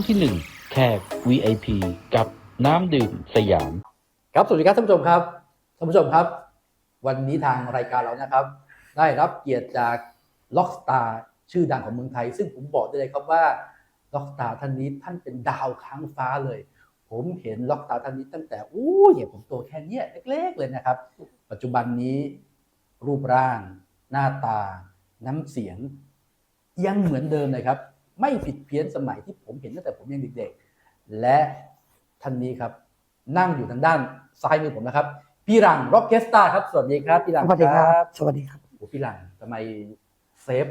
วงที่ 1 แขก VIP กับน้ำดื่มสยาม ครับสวัสดีครับท่านผู้ชมครับท่านผู้ชมครับ วันนี้ทางรายการเรานะครับ ได้รับเกียรติจากล็อกสตาร์ชื่อดังของเมืองไทย ซึ่งผมบอกได้เลยครับว่าล็อกสตาร์ท่านนี้ท่านเป็นดาวค้างฟ้าเลย ผมเห็นล็อกสตาร์ท่านนี้ตั้งแต่อู้เนี่ยผมตัวแค่เนี้ยเล็ก ๆ เลยนะครับ ปัจจุบันนี้รูปร่าง หน้าตา น้ำเสียงยังเหมือนเดิมเลยครับ ไม่ผิดเพี้ยนสมัยที่ผมเห็นตั้งแต่ผมยังเด็กๆ และท่านนี้ครับ นั่งอยู่ทางด้านซ้ายมือผมนะครับ พี่รังร็อกเกสตาครับ สวัสดีครับ พี่รังสวัสดีครับ สวัสดีครับโอ้พี่รังทำไมเซฟ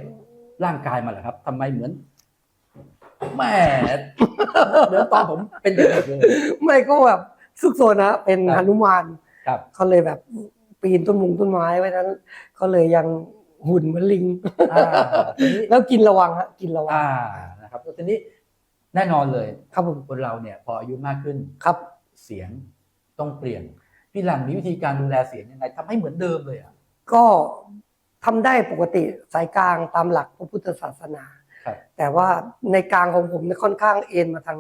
ร่างกายมาเหรอครับทำไมเหมือนแหม่เหมือนตอนผมเป็นเด็กๆเลยไม่ก็แบบซุกโซนนะเป็นครับหนุมานครับเขาเลยแบบปีนต้นมุงต้นไม้ไว้นั้นก็เลยยัง หุ่นเหมือนลิง อ่าทีนี้แล้วกินระวังฮะกินระวังอ่านะครับทีนี้แน่นอนเลยครับผมคนเราเนี่ย พออายุมากขึ้นครับเสียงต้องเปลี่ยน พี่หลังมีวิธีการดูแลเสียงยังไงทำให้เหมือนเดิมเลยอะ ก็ทำได้ปกติสายกลางตามหลักพระพุทธศาสนา ครับ แต่ว่าในกลางของผมเนี่ยค่อนข้างเอ็นมาทาง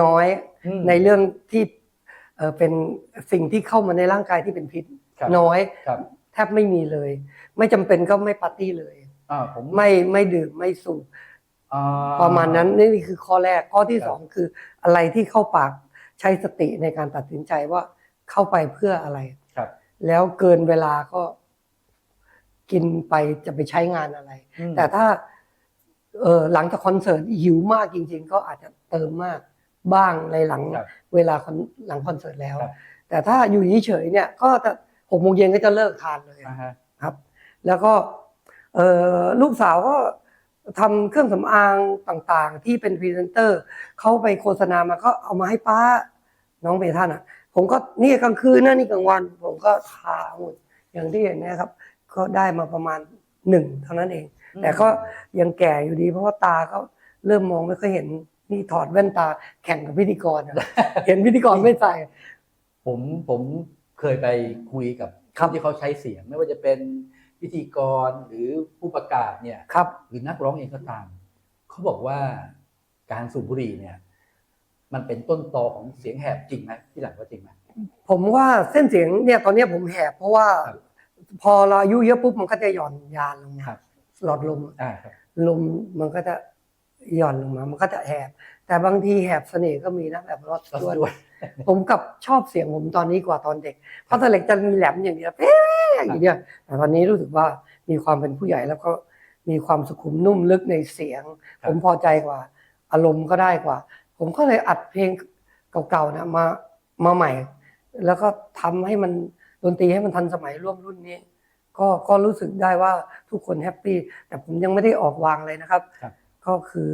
น้อย อืม ในเรื่องที่เอ่อเป็นสิ่งที่เข้ามาในร่างกายที่เป็นพิษ ครับน้อย ครับแทบไม่มีเลย ไม่จำเป็นก็ไม่ปาร์ตี้เลยอ่าผมไม่ไม่ดื่มไม่สูบอ่ประมาณนั้นนี่คือข้อแรกข้อที่ครับสองคืออะไรที่เข้าปากใช้สติในการตัดสินใจว่าเข้าไปเพื่ออะไรครับ แล้วเกินเวลาก็กินไปจะไปใช้งานอะไรอืมแต่ถ้าเออหลังจากคอนเสิร์ตหิวมากจริง ๆ ก็อาจจะเติมมากบ้างในหลังครับเวลาคอนหลังคอนเสิร์ตแล้วครับแต่ถ้าอยู่เฉยๆเนี่ยก็จะ หกโมงเย็นก็จะเลิกทานเลยอ่าฮะครับ แล้วก็เอ่อลูกสาวก็ทำเครื่องสำอางต่างๆ ที่เป็นพรีเซนเตอร์เขาไปโฆษณามาก็เอามาให้ป้าน้องเมท่านอะ ผมก็นี่กลางคืนนะนี่กลางวัน ผมก็ทาหมดอย่างที่เห็นเนะครับ ก็ได้มาประมาณหนึ่งเท่านั้นเอง แต่ก็ยังแก่อยู่ดีเพราะว่าตาก็เริ่มมองไม่ค่อยเห็นนี่ถอดแว่นตาแข่งกับพิธีกรอะเห็นพิธีกรไม่ใส่ผมผม เคยไปคุยกับครับที่เขาใช้เสียง ไม่ว่าจะเป็นพิธีกรหรือผู้ประกาศเนี่ยครับหรือนักร้องเองก็ตาม เขาบอกว่าการสูบบุหรี่เนี่ย มันเป็นต้นตอของเสียงแหบจริงไหมพี่หลังว่าจริงไหมผมว่าเส้นเสียงเนี่ยตอนเนี้ยผมแหบเพราะว่าครับพอเราอายุเยอะปุ๊บมันก็จะหย่อนยานลงมาครับหลอดลมอ่าครับลมมันก็จะหย่อนลงมา มันก็จะแหบ แต่บางทีแหบเสน่ห์ก็มีนะแบบรอดก็ด้วด้วยยผมกับชอบเสียงผมตอนนี้กว่าตอนเด็ก เพราะตอนเด็กจะมีแหลมอย่างเดียวเป๊ะอย่างเดียวแต่ตอนนี้รู้สึกว่ามีความเป็นผู้ใหญ่แล้วก็มีความสุขุมนุ่มลึกในเสียงครับผมพอใจกว่า อารมณ์ก็ได้กว่า ผมก็เลยอัดเพลงเก่าๆนะมามาใหม่ แล้วก็ทำให้มันดนตรีให้มันทันสมัยร่วมรุ่นนี้ ก็ก็รู้สึกได้ว่าทุกคนแฮปปี้แต่ผมยังไม่ได้ออกวางเลยนะครับครับ ก็คือ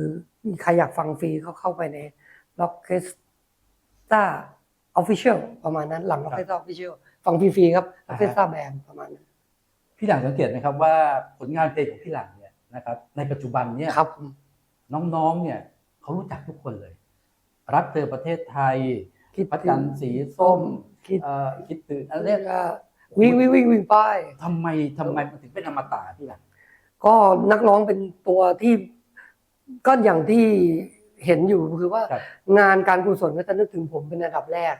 มีใครอยากฟังฟรีก็เข้าไปใน r o c k e s t a Official ประมาณนั้น หลัง r o c k e s t a Official ฟังฟรีๆครับ r o c k e s t a Band ประมาณนั้นพี่หลังสังเกตไหมครับว่าผลงานเพลงของพี่หลังเนี่ยนะครับ ในปัจจุบันเนี่ยครับ น้องๆเนี่ยเขารู้จักทุกคนเลย รักเธอประเทศไทยคิดพระจันทร์สีส้มคิดเอ่อคิดตื่นอะไรเรีเนี่ยกว่าวิ่งวิ่งวิ่งวิ่งไปทำไมทำไมมันถึงเป็นอมตะพี่หลังก็นักร้องเป็นตัวที่ ก็อย่างที่เห็นอยู่คือว่า ครับ งานการกุศลก็จะนึกถึงผมเป็นอันดับแรก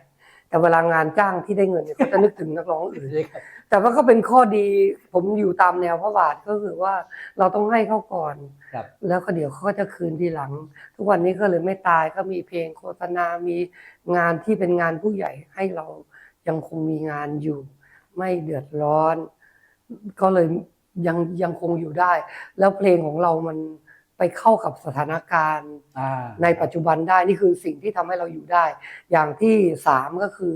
แต่เวลางานจ้างที่ได้เงินเนี่ยก็จะนึกถึงนักร้องอื่นใช่ครับ แต่ว่าก็เป็นข้อดีผมอยู่ตามแนวพระบาทก็คือว่าเราต้องให้เขาก่อน ครับ แล้วก็เดี๋ยวเขาก็จะคืนทีหลัง ทุกวันนี้ก็เลยไม่ตายก็มีเพลงโฆษณา มีงานที่เป็นงานผู้ใหญ่ให้เรายังคงมีงานอยู่ ไม่เดือดร้อน ก็เลยยังยังคงอยู่ได้ แล้วเพลงของเรามัน ไปเข้ากับสถานการณ์อ่าในปัจจุบันได้นี่คือสิ่งที่ทำให้เราอยู่ได้ อย่างที่สามก็คือ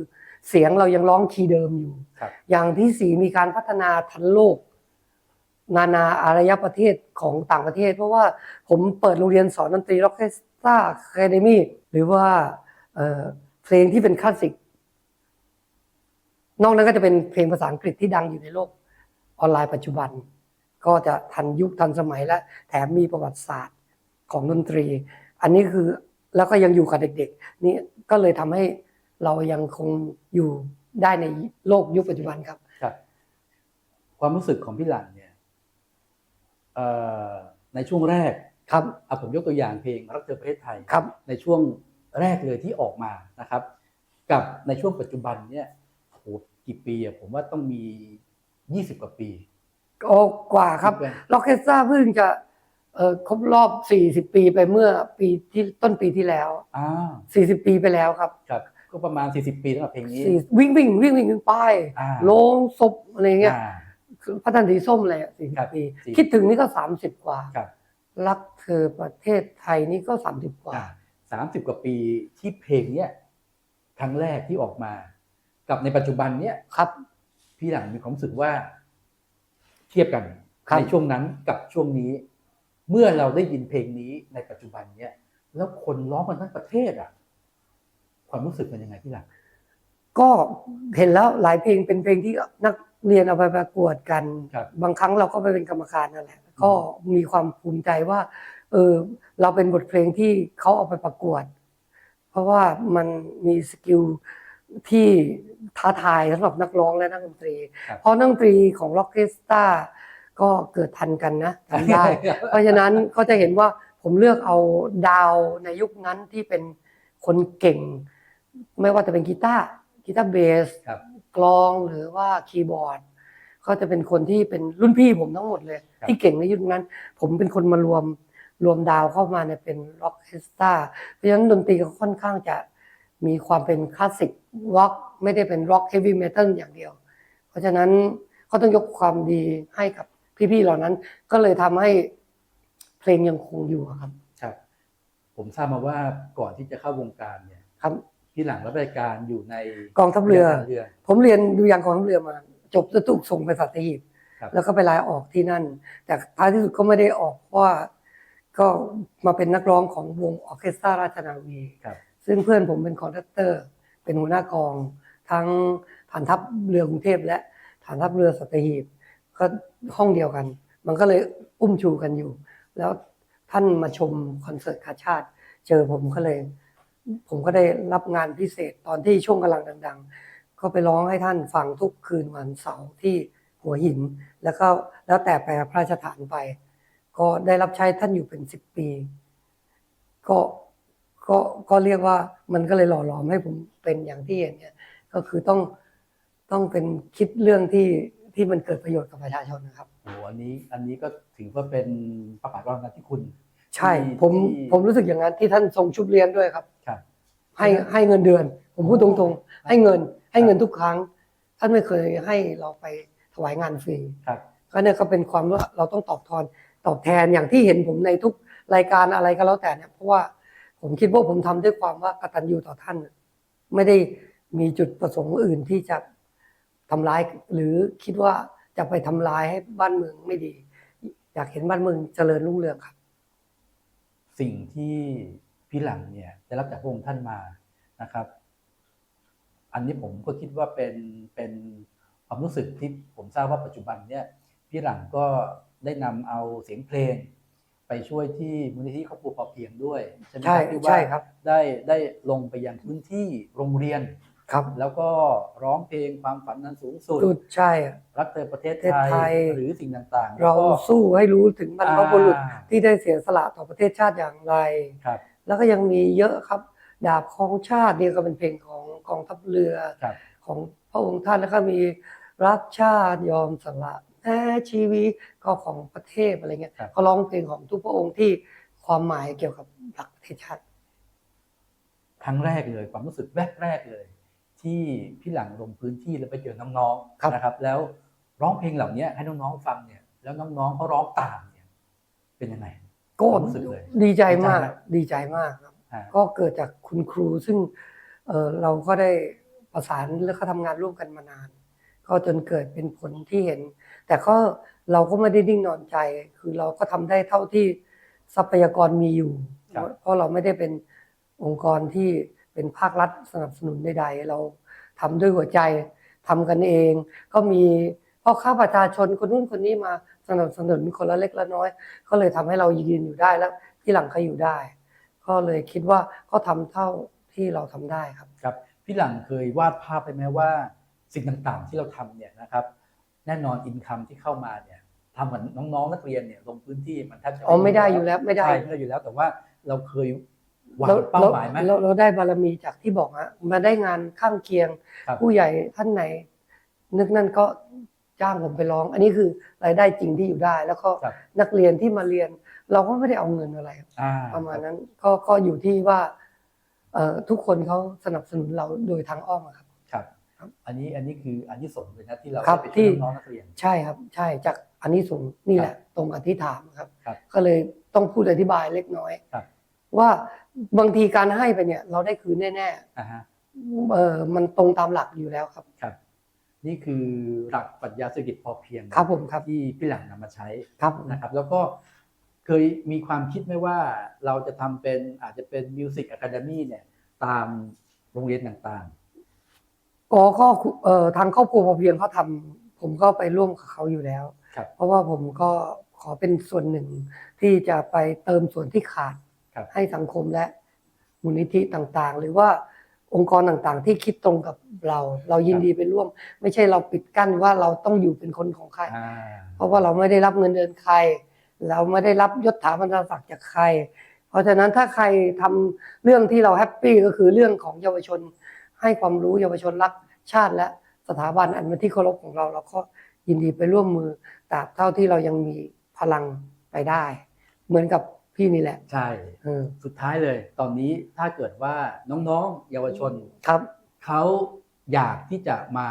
เสียงเรายังร้องคีย์เดิมอยู่ครับอย่างที่สี่มีการพัฒนาทันโลก นานาอารยประเทศของต่างประเทศ เพราะว่าผมเปิดโรงเรียนสอนดนตรีร็อกเกสตาคาเดมีหรือว่าเอ่อเพลงที่เป็นคลาสสิกนอกนั้นก็จะเป็นเพลงภาษาอังกฤษที่ดังอยู่ในโลกออนไลน์ปัจจุบัน ก็จะทันยุคทันสมัยและแถมมีประวัติศาสตร์ของดนตรี อันนี้คือแล้วก็ยังอยู่กับเด็กๆนี่ก็เลยทำให้เรายังคงอยู่ได้ในโลกยุคปัจจุบันครับครับ ความรู้สึกของพี่หลังเนี่ยเอ่อในช่วงแรกครับเอาผมยกตัวอย่างเพลงรักเธอประเทศไทยครับ ในช่วงแรกเลยที่ออกมานะครับ กับในช่วงปัจจุบันเนี่ยโอ้โหกี่ปีอะผมว่าต้องมี 20 กว่าปี โอ้กว่าครับล็อกเคสตราเพิ่งจะเอ่อครบรอบ 40 ปีไปเมื่อปีที่ต้นปีที่แล้วอ่า40 ปีไปแล้วครับครับ ก็ประมาณ 40 ปีสำหรับเพลงนี้สี่วิ่งวิ่งวิ่งวิ่งวิ่งป้ายอ่าโลงศพอะไรเงี้ยอ่าคือพระจันทร์สีส้มเลยสี่ครับปีสี่คิดถึงนี่ก็30กว่าครับรักเธอประเทศไทยนี่ก็30กว่าสามสิบกว่าปีที่เพลงเนี้ยครั้งแรกที่ออกมา กับในปัจจุบันเนี้ยครับ พี่หลังมีความรู้สึกว่าเทียบกันครับในช่วงนั้นกับช่วงนี้ เมื่อเราได้ยินเพลงนี้ในปัจจุบันเนี้ยแล้วคนร้องกันทั้งประเทศอะ ความรู้สึกเป็นยังไงพี่หลังก็เห็นแล้วหลายเพลงเป็นเพลงที่นักเรียนเอาไปประกวดกันครับบางครั้งเราก็ไปเป็นกรรมการนั่นแหละก็มีความภูมิใจว่า เออเราเป็นบทเพลงที่เขาเอาไปประกวด เพราะว่ามันมีสกิล ที่ท้าทายสำหรับนักร้องและนักดนตรีครับเพราะนักดนตรีของล็อกเคสตาก็เกิดทันกันนะทำได้ เพราะฉะนั้นก็จะเห็นว่าผมเลือกเอาดาวในยุคนั้นที่เป็นคนเก่ง ไม่ว่าจะเป็นกีตาร์กีตาร์เบสครับกลองหรือว่าคีย์บอร์ด ก็จะเป็นคนที่เป็นรุ่นพี่ผมทั้งหมดเลยครับที่เก่งในยุคนั้น ผมเป็นคนมารวมรวมดาวเข้ามาเนี่ยเป็นร็อกเคสตาเพราะฉะนั้นดนตรีก็ค่อนข้างจะ มีความเป็นคลาสสิกร็อกไม่ได้เป็นร็อกเฮฟวี่เมทัลอย่างเดียว เพราะฉะนั้นก็ต้องยกความดีให้กับพี่ๆเหล่านั้น ก็เลยทำให้เพลงยังคงอยู่อะครับ ครับ ผมทราบมาว่าก่อนที่จะเข้าวงการเนี่ยครับพี่หลังรับราชการอยู่ในกองทัพเรือ เรือ ผมเรียนดูยางกองทัพเรือมา จบจะถูกส่งไปสัตหีบครับ แล้วก็ไปลาออกที่นั่น แต่ท้ายที่สุดก็ไม่ได้ออกเพราะว่าก็มาเป็นนักร้องของวงออร์เคสตราราชนาวี ครับ ซึ่งเพื่อนผมเป็นคอนดักเตอร์ เป็นหัวหน้ากอง ทั้งฐานทัพเรือกรุงเทพและฐานทัพเรือสัตหีบก็ห้องเดียวกัน มันก็เลยอุ้มชูกันอยู่ แล้วท่านมาชมคอนเสิร์ตคาชาติ เจอผมก็เลย ผมก็ได้รับงานพิเศษตอนที่ช่วงกำลังดัง ๆ ก็ไปร้องให้ท่านฟังทุกคืนวันเสาร์ที่หัวหิน แล้วก็แล้วแต่ไปพระราชฐานไป ก็ได้รับใช้ท่านอยู่เป็นสิบปี ก็ ก็ก็เรียกว่ามันก็เลยหล่อหลอมให้ผมเป็นอย่างที่เห็นเนี่ยก็คือต้องต้องเป็นคิดเรื่องที่ที่มันเกิดประโยชน์กับประชาชนนะครับโอ้โหอันนี้อันนี้ก็ถือว่าเป็นประกาศรางวัลที่คุณ ใช่ที่ผมที่ผมรู้สึกอย่างนั้นที่ท่านทรงชุบเลี้ยงด้วยครับครับ ให้ให้เงินเดือน ผมพูดตรงๆ ให้เงินให้เงินทุกครั้ง ท่านไม่เคยให้เราไปถวายงานฟรีครับก็เนี่ยก็เป็นความว่าเราต้องตอบทอนตอบแทนอย่างที่เห็นผมในทุกรายการอะไรก็แล้วแต่เนี่ยเพราะว่า ผมคิดว่าผมทำด้วยความว่ากตัญญูต่อท่าน ไม่ได้มีจุดประสงค์อื่นที่จะทำร้ายหรือคิดว่าจะไปทำลายให้บ้านเมืองไม่ดี อยากเห็นบ้านเมืองเจริญรุ่งเรืองครับ สิ่งที่พี่หลังเนี่ยได้รับจากพระองค์ท่านมานะครับ อันนี้ผมก็คิดว่าเป็นเป็นความรู้สึกที่ผมทราบว่าปัจจุบันเนี่ยพี่หลังก็ได้นำเอาเสียงเพลง ไปช่วยที่มูลนิธิครอบครัวพอเพียงด้วยใช่ไหมคใช่รับที่ว่าใช่ครับ ได้ได้ลงไปยังพื้นที่โรงเรียนครับ แล้วก็ร้องเพลงความฝันนั้นสูงสุดสุดใช่อะรักเธอประเทศประเทศไทไทยยหรือสิ่งต่างๆ เราแล้วก็สู้ให้รู้ถึงบรรพบุรุษอ่าที่ได้เสียสละต่อประเทศชาติอย่างไรครับ แล้วก็ยังมีเยอะครับ ดาบของชาติเนี่ยก็เป็นเพลงของกองทัพเรือครับของพระองค์ท่านแล้วก็มีรักชาติยอมสละ แม้ชีวิตก็ของประเทศอะไรเงี้ยครับเขาร้องเพลงของทุกพระองค์ที่ความหมายเกี่ยวกับหลักประเทศชาติครั้งแรกเลย ความรู้สึกแรกแรกๆเลย ที่พี่หลังลงพื้นที่แล้วไปเจอน้องครับๆนะครับ แล้วร้องเพลงเหล่านี้ให้น้องๆฟังเนี่ย แล้วน้องๆเขาร้องตามเนี่ย เป็นยังไงก็ความรู้สึกเลย ดีใจมาก ดีใจไหมดีใจมากครับอ่าก็เกิดจากคุณครูซึ่งเอ่อเราก็ได้ประสานแล้วก็ทำงานร่วมกันมานาน ก็จนเกิดเป็นผลที่เห็น แต่ก็เราก็ไม่ได้นิ่งนอนใจ คือเราก็ทำได้เท่าที่ทรัพยากรมีอยู่ครับเพราะเราไม่ได้เป็นองค์กรที่เป็นภาครัฐสนับสนุนใดๆ เราทำด้วยหัวใจทำกันเอง ก็มีพ่อค้าประชาชนคนนู้นคนนี้มาสนับสนุนคนละเล็กละน้อย ก็เลยทำให้เรายืนอยู่ได้แล้วพี่หลังเขาอยู่ได้ ก็เลยคิดว่าก็ทำเท่าที่เราทำได้ครับครับ พี่หลังเคยวาดภาพไปไหมว่าสิ่งต่างๆ ที่เราทำเนี่ยนะครับ แน่นอนอินคัมที่เข้ามาเนี่ยทำกับน้องๆนักเรียนเนี่ยลงพื้นที่มันแทบจะอ๋อไม่ได้อยู่แล้วไม่ได้ใช่ไม่ได้อยู่แล้วแต่ว่าเราเคยวางเราเป้าหมายไหมเราเราได้บารมีจากที่บอกฮะมาได้งานข้างเคียงครับผู้ใหญ่ท่านไหน นึกนั่นก็จ้างผมไปร้อง อันนี้คือรายได้จริงที่อยู่ได้ แล้วก็ครับนักเรียนที่มาเรียน เราก็ไม่ได้เอาเงินอะไรอ่าประมาณนั้นก็ก็อยู่ที่ว่าเอ่อทุกคนเขาสนับสนุนเราโดยทางอ้อมอะครับครับครับ อันนี้อันนี้คืออันที่สงส์เลยนะที่เราครับได้ไปที่ช่วยน้องๆนักเรียน ใช่ครับ ใช่จากอันนี้สูงส์นี่แหละ ตรงกับที่ถามครับ ครับก็เลยต้องพูดอธิบายเล็กน้อยครับ ว่าบางทีการให้ไปเนี่ย เราได้คืนแน่อ่าฮะ ๆเออมันตรงตามหลักอยู่แล้วครับครับนี่คือหลักปรัชญาเศรษฐกิจพอเพียงครับผมครับที่พี่หลังนำมาใช้ครับผม นะครับ แล้วก็เคยมีความคิดไหมว่าเราจะทำเป็นอาจจะเป็นมิวสิกอะคาเดมี่เนี่ยตามโรงเรียนต่าง ก็ก็เอ่อทางครอบครัวพอเพียงเขาทำผมก็ไปร่วมกับเขาอยู่แล้ว ครับ เพราะว่าผมก็ขอเป็นส่วนหนึ่งที่จะไปเติมส่วนที่ขาด ครับ ให้สังคมและมูลนิธิต่างๆ หรือว่าองค์กรต่างๆ ที่คิดตรงกับเรา เรายินดีไปร่วม ไม่ใช่เราปิดกั้นว่าเราต้องอยู่เป็นคนของใครๆอ่าเพราะว่าเราไม่ได้รับเงินเดือนใคร เราไม่ได้รับยศถาบรรดาศักดิ์จากใคร เพราะฉะนั้นถ้าใครทำเรื่องที่เราแฮปปี้ก็คือเรื่องของเยาวชน ให้ความรู้เยาวชนรักชาติและสถาบันอันเป็นที่เคารพของเรา เราก็ยินดีไปร่วมมือตราบเท่าที่เรายังมีพลังไปได้ เหมือนกับพี่นี่แหละ ใช่เออสุดท้ายเลย ตอนนี้ถ้าเกิดว่าน้องๆ เยาวชนครับเขาอยากที่จะมา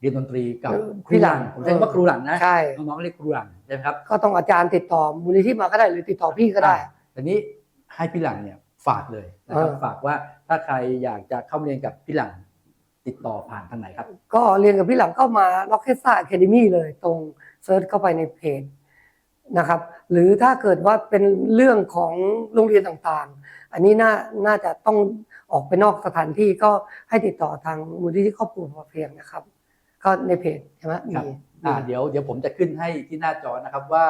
เรียนดนตรีกับเออครูหลังพี่หลังผมใช้คำว่าครูหลังนะใช่น้องๆเรียกครูหลังใช่ไหมครับก็ต้องอาจารย์ติดต่อมูลนิธิมาก็ได้หรือติดต่อพี่ก็ได้อ่าทีนี้ให้พี่หลังเนี่ย ฝากเลยนะครับเออฝากว่าถ้าใครอยากจะเข้ามาเรียนกับพี่หลังติดต่อผ่านทางไหนครับ ก็เรียนกับพี่หลังก็มา r o c k e t s t a r Academy เลยตรงเซิร์ชเข้าไปในเพจนะครับ หรือถ้าเกิดว่าเป็นเรื่องของโรงเรียนต่างๆ อันนี้น่าน่าจะต้องออกไปนอกสถานที่ก็ให้ติดต่อทางมูลนิธิครอบครัวพอเพียงนะครับ ก็ในเพจใช่ไหมครับมีอ่าเดี๋ยวเดี๋ยวผมจะขึ้นให้ที่หน้าจอนะครับว่า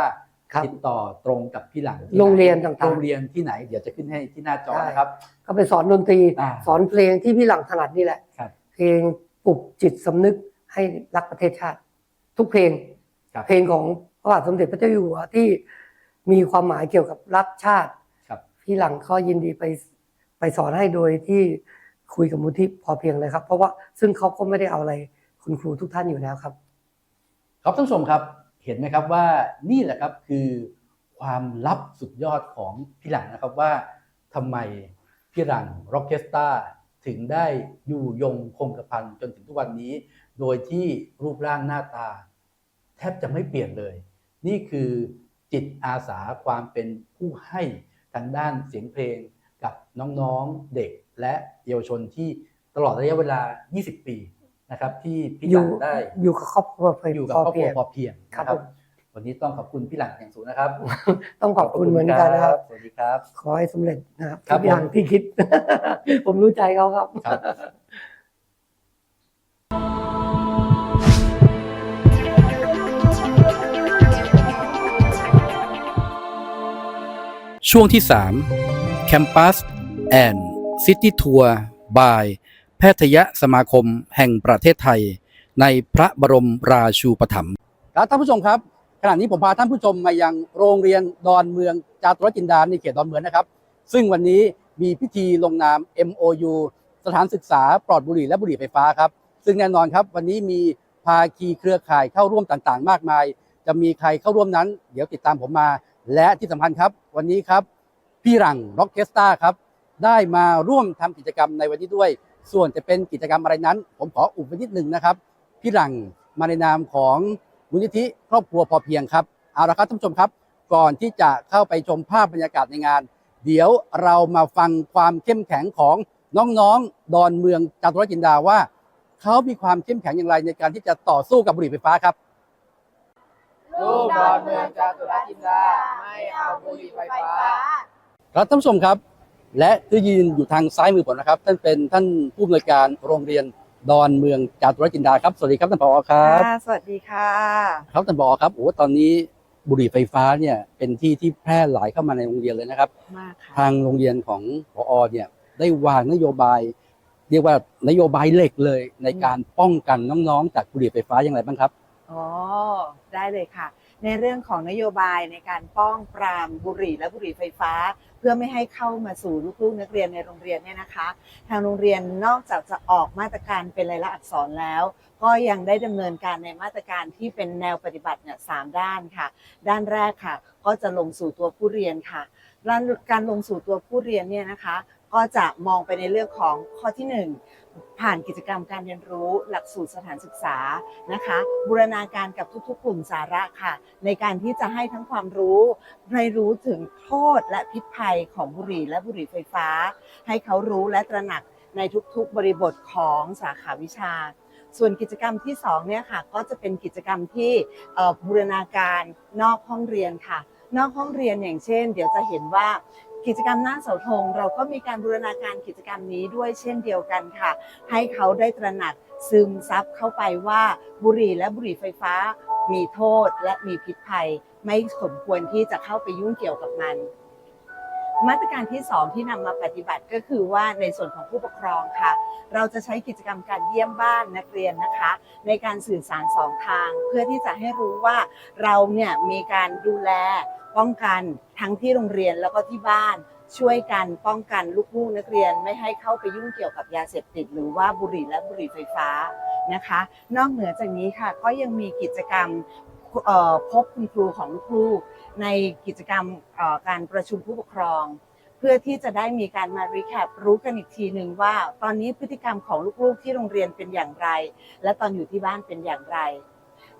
ครับติดต่อตรงกับพี่หลังที่ไหโรงเรียนต่างๆ โรงเรียนที่ไหน เดี๋ยวจะขึ้นให้ที่หน้าจอนะครับ ก็ไปสอนดนตรี อ่าสอนเพลงที่พี่หลังถนัดนี่แหละ ครับเพลงปลุกจิตสำนึกให้รักประเทศชาติ ทุกเพลง ครับ เพลงของพระบาทสมเด็จพระเจ้าอยู่หัวที่มีความหมายเกี่ยวกับรักชาติ ครับ พี่หลังก็ยินดีไปไปสอนให้โดยที่คุยกับมูลที่พอเพียงเลยครับ เพราะว่าซึ่งเขาก็ไม่ได้เอาอะไรคุณครูทุกท่านอยู่แล้วครับ ครับท่านผู้ชมครับ เห็นไหมครับว่านี่แหละครับคือความลับสุดยอดของพี่หลังนะครับว่าทำไมพี่หลังร็อกเคสตาถึงได้อยู่ยงคงกระพันจนถึงทุกวันนี้ โดยที่รูปร่างหน้าตา แทบจะไม่เปลี่ยนเลย นี่คือจิตอาสาความเป็นผู้ให้ทางด้านเสียงเพลงกับน้องๆเด็กและเยาวชนที่ตลอดระยะเวลา 20 ปี นะครับที่พี่อหลัยู่งได้อยู่กับครอบครัวเพียงอยู่กับพอครอบคเพีรัยวงพอเพียงครับนะผมวันนี้ต้องขอบคุณพี่หลังอย่างสูงนะครับ ต้องขอบคุณเหมือนกันนะครับ สวัสดีครับ ขอให้สำเร็จนะครับครับทุกอย่างผมที่คิด ผมรู้ใจเขาครับครับช่วงที่ 3 Campus and City Tour by แพทยสมาคมแห่งประเทศไทย ในพระบรมราชูปถัมภ์ครับท่านผู้ชมครับ ขณะนี้ผมพาท่านผู้ชมมายังโรงเรียนดอนเมืองจาตุรจินดาในเขตดอนเมืองนะครับ ซึ่งวันนี้มีพิธีลงนาม MOU สถานศึกษาปลอดบุหรี่และบุหรี่ไฟฟ้าครับ ซึ่งแน่นอนครับ วันนี้มีภาคีเครือข่ายเข้าร่วมต่างๆ มากมาย จะมีใครเข้าร่วมนั้น เดี๋ยวติดตามผมมา และที่สำคัญครับ วันนี้ครับพี่หลังร็อกเคสตาครับได้มาร่วมทำกิจกรรมในวันนี้ด้วย ส่วนจะเป็นกิจกรรมอะไรนั้น ผมขออุบไว้นิดหนึ่งนะครับ พี่หลังมาในนามของมูลนิธิครอบครัวพอเพียงครับ เอาละครับท่านผู้ชมครับ ก่อนที่จะเข้าไปชมภาพบรรยากาศในงาน เดี๋ยวเรามาฟังความเข้มแข็งของน้องๆ ดอนเมืองจาตุรจินดาว่า เขามีความเข้มแข็งอย่างไรในการที่จะต่อสู้กับบุหรี่ไฟฟ้าครับ ลูกดอนเมืองจาตุรจินดาไม่เอาบุหรี่ไฟฟ้า ครับท่านผู้ชมครับ และที่ยืนอยู่ทางซ้ายมือผมนะครับ ท่านเป็นท่านผู้อำนวยการโรงเรียนดอนเมืองจาตุรจินดาครับ สวัสดีครับท่านผอครับค่ะสวัสดีค่ะครับท่านผอครับโอ้ตอนนี้บุหรี่ไฟฟ้าเนี่ยเป็นที่ที่แพร่หลายเข้ามาในโรงเรียนเลยนะครับ มากค่ะ ทางโรงเรียนของพอเนี่ยได้วางนโยบาย เรียกว่านโยบายเหล็กเลยในการป้องกันน้องๆ จากบุหรี่ไฟฟ้าอย่างไรบ้างครับ อ๋อได้เลยค่ะ ในเรื่องของนโยบายในการป้องปรามบุหรี่และบุหรี่ไฟฟ้า เพื่อไม่ให้เข้ามาสู่ลูกๆนักเรียนในโรงเรียนเนี่ยนะคะ ทางโรงเรียนนอกจากจะออกมาตรการเป็นลายลักษณ์อักษรแล้ว ก็ยังได้ดำเนินการในมาตรการที่เป็นแนวปฏิบัติเนี่ยสามด้านค่ะ ด้านแรกค่ะ ก็จะลงสู่ตัวผู้เรียนค่ะการลงสู่ตัวผู้เรียนเนี่ยนะคะ ก็จะมองไปในเรื่องของข้อที่หนึ่ง ผ่านกิจกรรมการเรียนรู้หลักสูตรสถานศึกษานะคะ บูรณาการกับทุกๆ กลุ่มสาระค่ะ ในการที่จะให้ทั้งความรู้ให้รู้ถึงโทษและพิษภัยของบุหรี่และบุหรี่ไฟฟ้า ให้เขารู้และตระหนักในทุกๆ บริบทของสาขาวิชา ส่วนกิจกรรมที่2เนี่ยค่ะก็จะเป็นกิจกรรมที่บูรณาการนอกห้องเรียนค่ะ นอกห้องเรียนอย่างเช่น เดี๋ยวจะเห็นว่า กิจกรรมหน้าเสาธงเราก็มีการบูรณาการกิจกรรมนี้ด้วยเช่นเดียวกันค่ะ ให้เขาได้ตระหนักซึมซับเข้าไปว่าบุหรี่และบุหรี่ไฟฟ้า มีโทษและมีพิษภัย ไม่สมควรที่จะเข้าไปยุ่งเกี่ยวกับมัน มาตรการที่ 2 ที่นำมาปฏิบัติก็คือว่าในส่วนของผู้ปกครองค่ะ เราจะใช้กิจกรรมการเยี่ยมบ้านนักเรียนนะคะ ในการสื่อสารสองทาง เพื่อที่จะให้รู้ว่าเราเนี่ยมีการดูแลป้องกันทั้งที่โรงเรียนแล้วก็ที่บ้านช่วยกันป้องกันลูกๆนักเรียนไม่ให้เข้าไปยุ่งเกี่ยวกับยาเสพติด หรือว่าบุหรี่และบุหรี่ไฟฟ้านะคะ นอกเหนือจากนี้ค่ะก็ยังมีกิจกรรมพบคุณครูของลูกๆ ในกิจกรรมการประชุมผู้ปกครอง เพื่อที่จะได้มีการมารีแคปรู้กันอีกทีหนึ่งว่า ตอนนี้พฤติกรรมของลูกๆที่โรงเรียนเป็นอย่างไร และตอนอยู่ที่บ้านเป็นอย่างไร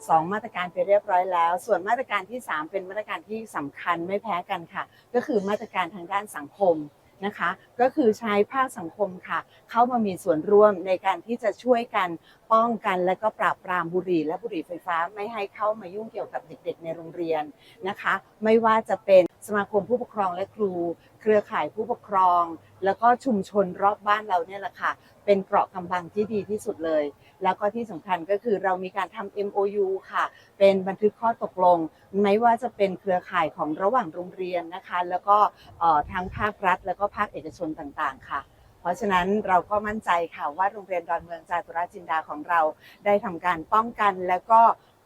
สองมาตรการไปเรียบร้อยแล้ว ส่วนมาตรการที่ 3 เป็นมาตรการที่สำคัญไม่แพ้กันค่ะ ก็คือมาตรการทางด้านสังคม นะคะ ก็คือใช้ภาคสังคมค่ะ เข้ามามีส่วนร่วมในการที่จะช่วยกันป้องกันและก็ปราบปรามบุหรี่และบุหรี่ไฟฟ้าไม่ให้เข้ามายุ่งเกี่ยวกับเด็กๆ ในโรงเรียนนะคะ ไม่ว่าจะเป็นสมาคมผู้ปกครองและครู เครือข่ายผู้ปกครอง แล้วก็ชุมชนรอบบ้านเราเนี่ยแหละค่ะ เป็นเกราะกำบังที่ดีที่สุดเลย แล้วก็ที่สำคัญก็คือเรามีการทำ MOU ค่ะ เป็นบันทึกข้อตกลง ไม่ว่าจะเป็นเครือข่ายของระหว่างโรงเรียนนะคะ แล้วก็ทั้งภาครัฐ แล้วก็ภาคเอกชนต่างๆ ค่ะเพราะฉะนั้นเราก็มั่นใจค่ะว่าโรงเรียนดอนเมืองจาตุรจินดาของเราได้ทำการป้องกันแล้วก็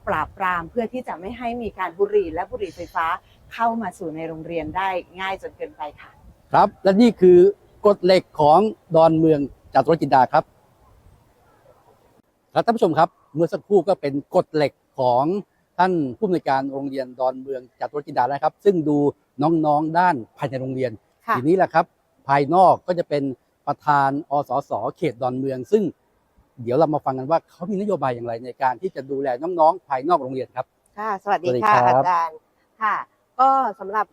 ปราบปรามเพื่อที่จะไม่ให้มีการบุหรี่และบุหรี่ไฟฟ้าเข้ามาสู่ในโรงเรียนได้ง่ายจนเกินไปค่ะ ครับและนี่คือกฎเหล็กของดอนเมืองจาตุรจินดาครับ ครับท่านผู้ชมครับ เมื่อสักครู่ก็เป็นกฎเหล็กของท่านผู้อำนวยการโรงเรียนดอนเมืองจาตุรจินดานะครับ ซึ่งดูน้องๆด้านภายในโรงเรียนค่ะทีนี้แหละครับ ภายนอกก็จะเป็นประธานอสสเขตดอนเมือง ซึ่งเดี๋ยวเรามาฟังกันว่าเขามีนโยบายอย่างไรในการที่จะดูแลน้องๆ ภายนอกโรงเรียนครับ ค่ะ สวัสดีสวัสดีค่ะครับอาจารย์ค่ะ ก็สำหรับ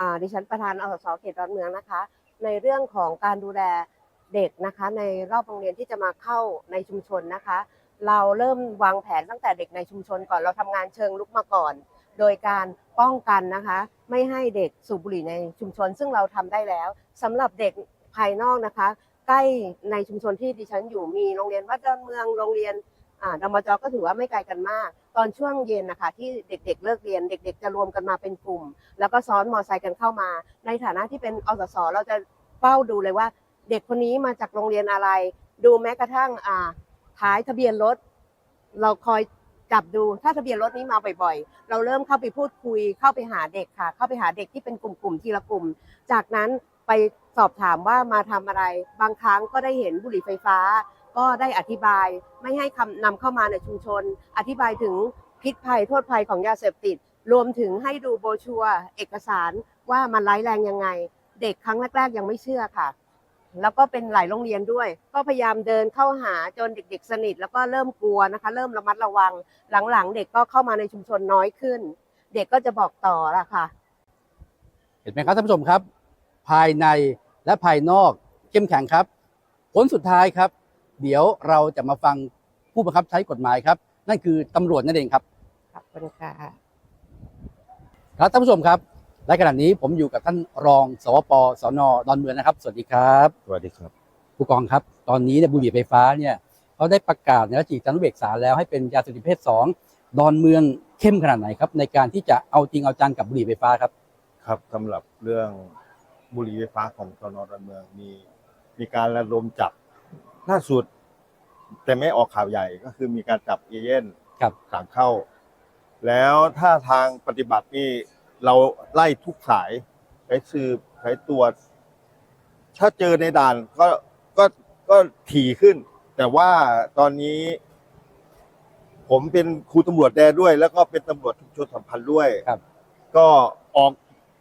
อ่าดิฉันประธานอสสเขตดอนเมืองนะคะ ในเรื่องของการดูแลเด็กนะคะ ในรอบโรงเรียนที่จะมาเข้าในชุมชนนะคะ เราเริ่มวางแผนตั้งแต่เด็กในชุมชนก่อนเราทำงานเชิงลุกมาก่อน โดยการป้องกันนะคะ ไม่ให้เด็กสูบบุหรี่ในชุมชน ซึ่งเราทำได้แล้วสำหรับเด็กภายนอกนะคะ ใกล้ในชุมชนที่ดิฉันอยู่มีโรงเรียนวัดดอนเมืองโรงเรียนอ่าดมจก็ถือว่าไม่ไกลกันมาก ตอนช่วงเย็นนะคะที่เด็กๆเลิกเรียน เด็ก ๆ จะรวมกันมาเป็นกลุ่ม แล้วก็ซ้อนมอไซค์กันเข้ามา ในฐานะที่เป็นอสสเราจะเฝ้าดูเลยว่า เด็กคนนี้มาจากโรงเรียนอะไร ดูแม้กระทั่งอ่า ท้ายทะเบียนรถ เราคอยจับดูถ้าทะเบียนรถนี้มาบ่อยๆ เราเริ่มเข้าไปพูดคุยเข้าไปหาเด็กค่ะ เข้าไปหาเด็กที่เป็นกลุ่มๆทีละกลุ่ม จากนั้นไปสอบถามว่ามาทำอะไร บางครั้งก็ได้เห็นบุหรี่ไฟฟ้า ก็ได้อธิบายไม่ให้คำนำเข้ามาในชุมชน อธิบายถึงพิษภัยโทษภัยของยาเสพติด รวมถึงให้ดูโบรชัวร์เอกสารว่ามันร้ายแรงยังไง เด็กครั้งแรกๆยังไม่เชื่อค่ะ แล้วก็เป็นหลายโรงเรียนด้วย ก็พยายามเดินเข้าหาจนเด็ก ๆ สนิท แล้วก็เริ่มกลัวนะคะ เริ่มระมัดระวัง หลังๆ เด็กก็เข้ามาในชุมชนน้อยขึ้น เด็กก็จะบอกต่อละค่ะ เห็นไหมครับท่านผู้ชมครับ ภายในและภายนอกเข้มแข็งครับ ผลสุดท้ายครับ เดี๋ยวเราจะมาฟังผู้บังคับใช้กฎหมายครับ นั่นคือตำรวจนั่นเองครับขอบคุณค่ะครับท่านผู้ชมครับ และขณะนี้ผมอยู่กับท่านรองสวปสนดอนเมืองนะครับ สวัสดีครับสวัสดีครับ ผู้กองครับ ตอนนี้เนี่ยบุหรี่ไฟฟ้าเนี่ยเขาได้ประกาศในราชกิจจานุเบกษาแล้วให้เป็นยาเสพติดประเพศสองดอนเมืองเข้มขนาดไหนครับ ในการที่จะเอาจริงเอาจังกับบุหรี่ไฟฟ้าครับ ครับสำหรับเรื่องบุหรี่ไฟฟ้าของสนดอนเมืองมีมีการระดมจับล่าสุด แต่ไม่ออกข่าวใหญ่ก็คือมีการจับเอเย่นครับสั่งเข้า แล้วถ้าทางปฏิบัตินี่ เราไล่ทุกสายไปสืบไปตรวจ ถ้าเจอในด่านก็ก็ก็ถี่ขึ้น แต่ว่าตอนนี้ ผมเป็นครูตำรวจแดนด้วย แล้วก็เป็นตำรวจชุมชนสัมพันธ์ด้วยครับ ก็ออก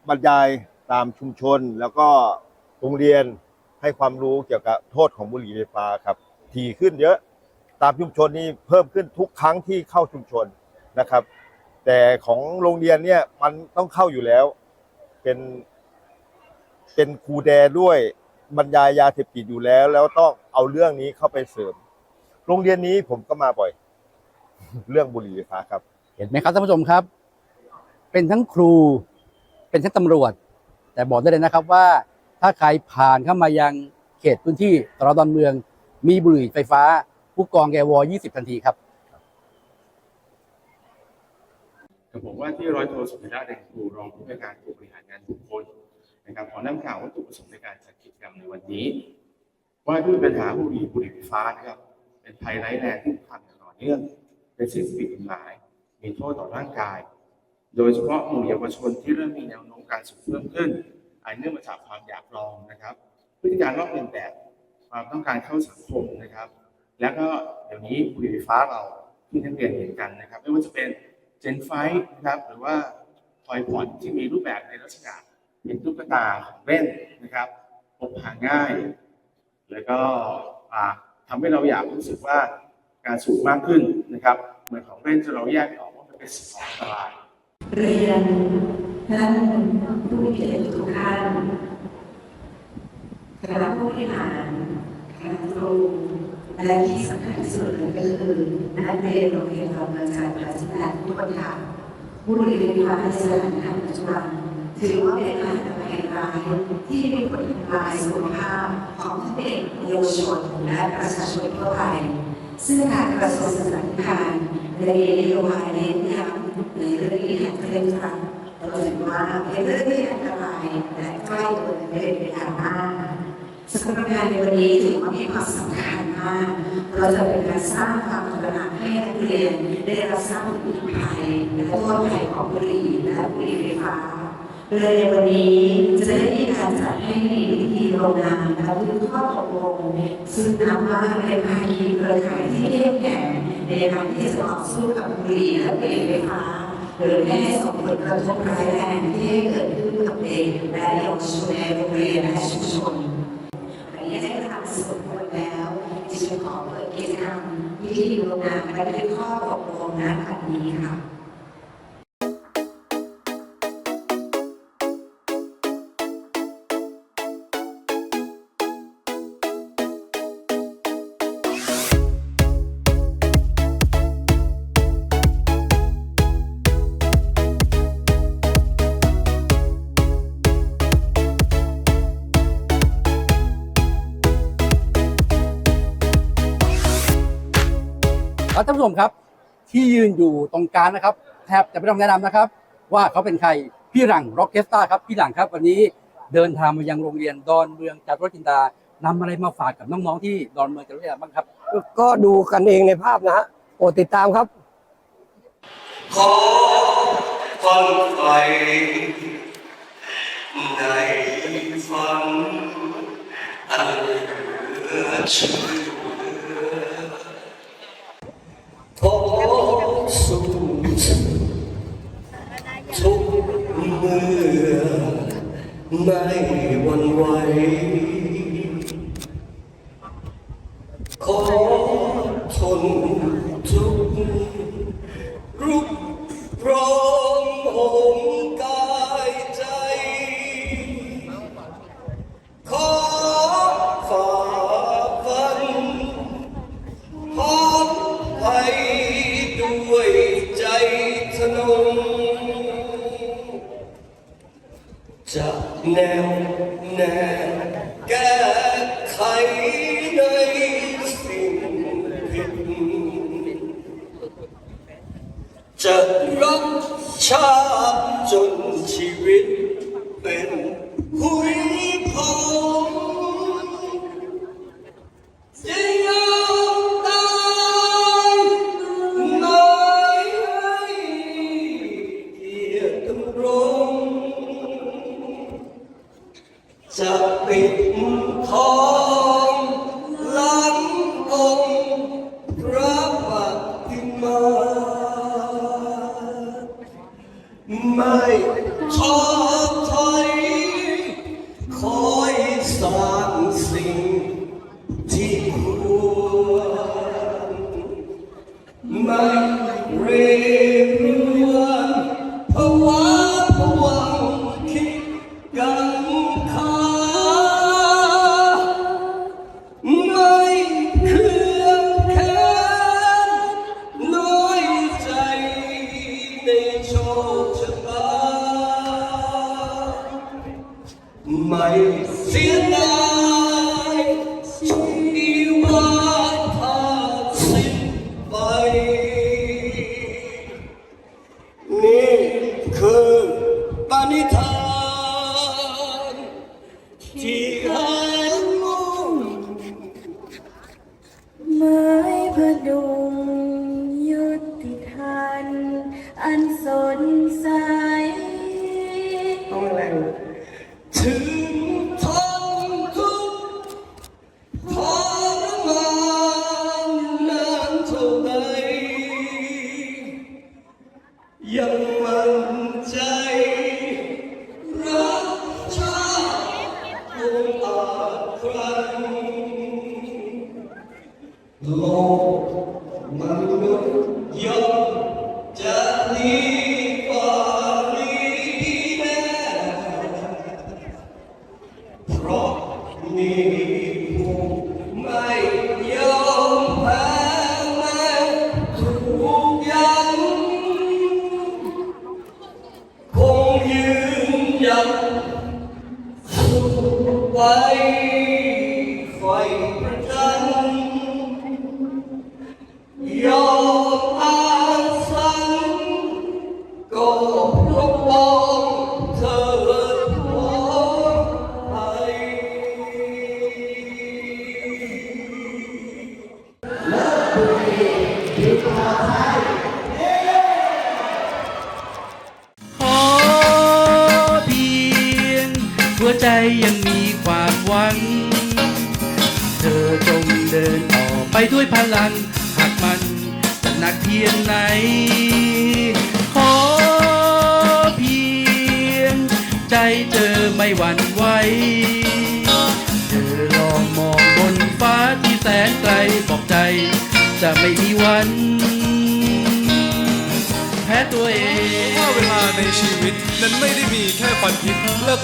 บรรยายตามชุมชน แล้วก็โรงเรียนให้ความรู้เกี่ยวกับโทษของบุหรี่ไฟฟ้าครับ ถี่ขึ้นเยอะ ตามชุมชนนี่เพิ่มขึ้นทุกครั้งที่เข้าชุมชนนะครับ แต่ของโรงเรียนเนี่ยมันต้องเข้าอยู่แล้ว เป็นเป็นครูแดด้วยบรรยายยาเสพติดอยู่แล้ว แล้วต้องเอาเรื่องนี้เข้าไปเสริม โรงเรียนนี้ผมก็มาบ่อย เรื่องบุหรี่ไฟฟ้าครับ เห็นไหมครับท่านผู้ชมครับ เป็นทั้งครู เป็นทั้งตำรวจ แต่บอกได้เลยนะครับว่า ถ้าใครผ่านเข้ามายังเขตพื้นที่ตรดอนเมือง มีบุหรี่ไฟฟ้า ผู้กองแกวอ20 ทันทีครับ กับผมว่าที่ร้อยโทสุธิราชแดงครูรองผู้ในวยการกลุ่มบริหารงานบุคคลนะครับขอนำข่าววัตถุประสงค์ในการจัดกิจกรรมในวันนี้ ว่าด้วยปัญหาบุหรี่บุหรี่ไฟฟ้านะครับเป็นภัยร้ายแรงที่คุกคามอย่างต่อเนื่องเป็นสิ่งผิดกฎหมาย มีโทษต่อร่างกาย โดยเฉพาะหมู่เยาวชนที่เริ่มมีแนวโน้มการสูงเพิ่มขึ้นอันเนื่องมาจากความอยากลองนะครับ พฤติการลอกเลียนแบบความต้องการเข้าสังคมนะครับ แล้วก็เดี๋ยวนี้บุหรี่ไฟฟ้าเราที่นักเรียนเห็นกันนะครับ ไม่ว่าจะเป็น เจนไฟนะครับหรือว่าทอยพอดที่มีรูปแบบในลักษณะเป็นตุ๊กตาของเล่นนะครับพกพาง่าย แล้วก็อ่าทำให้เราอยากรู้สึกว่าการสูบมากขึ้นนะครับ เหมือนของเล่นจะเราแยกออกว่ามันเป็นสิ่งองอันตรายเรียนท่านผู้มีเกียรติทุกท่านคณะผู้บริหารคณะครู และที่สำคัญที่สุดเลยก็คือนักเรียนโรงเรียนเราเมืองการพัฒนาทุกคนค่ะผู้บริหารไฟฟ้าในสถานการณ์ปัจจุบันถือว่าเป็นอาหารภัยร้ายที่มีผลทำลายสุขภาพของทั้งเด็กเยาวชนและประชาชนทั่วไปซึ่งทางกระทรวงศึกษาธิการได้มีนโยบายเน้นย้ำในเรื่องนี้อย่างเคร่งครัดเราถือว่าเป็นเรื่องที่อันตรายและใกล้ตัวนักเรียนเป็นอย่างมาก สำหรับงานในวันนี้ถือว่ามีความสำคัญมาก เราจะเป็นการสร้างความตระหนักให้นักเรียนได้รับทราบผลภัยและโทษภัยของบุหรี่และบุหรี่ไฟฟ้าโดยในวันนี้จะได้มีการจัดให้มีพิธีลงนามและบันทึกข้อตกลงซึ่งนับว่าเป็นภาคีเครือข่ายที่เข้มแข็งในการที่จะต่อสู้กับบุหรี่และบุหรี่ไฟฟ้าโดยไม่ให้ส่งผลกระทบร้ายแรงที่เกิดขึ้นกับเด็กและเยาวชนในโรงเรียนและชุมชน นี้ได้ทำสมควรแล้วดิฉันขอเปิดกิจกรรมพิธีลงนานและบันทึกข้อตกลงณบัดนี้ค่ะ ท่านผู้ชมครับ ที่ยืนอยู่ตรงกลางนะครับ แทบจะไม่ต้องแนะนำนะครับ ว่าเขาเป็นใครพี่หลังร็อกเกสตาครับพี่หลังครับวันนี้เดินทางมายังโรงเรียนดอนเมืองจารุรจินดานำอะไรมาฝากกับน้องๆที่ดอนเมืองจารุรจินดาบ้างครับ ก็ดูกันเองในภาพนะฮะโปรดติดตามครับ ขอฟังไฟในฝันอันเหลือเชื่อ ไม่ห รักชาติจนชีวิต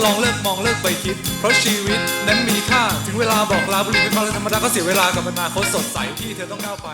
ลองเลิกมองเลิกไปคิด เพราะชีวิตนั้นมีค่า ถึงเวลาบอกลาบุรีเป็นพอแล้วธรรมดาก็เสียเวลากับอนาคตสดใสที่เธอต้องก้าวไป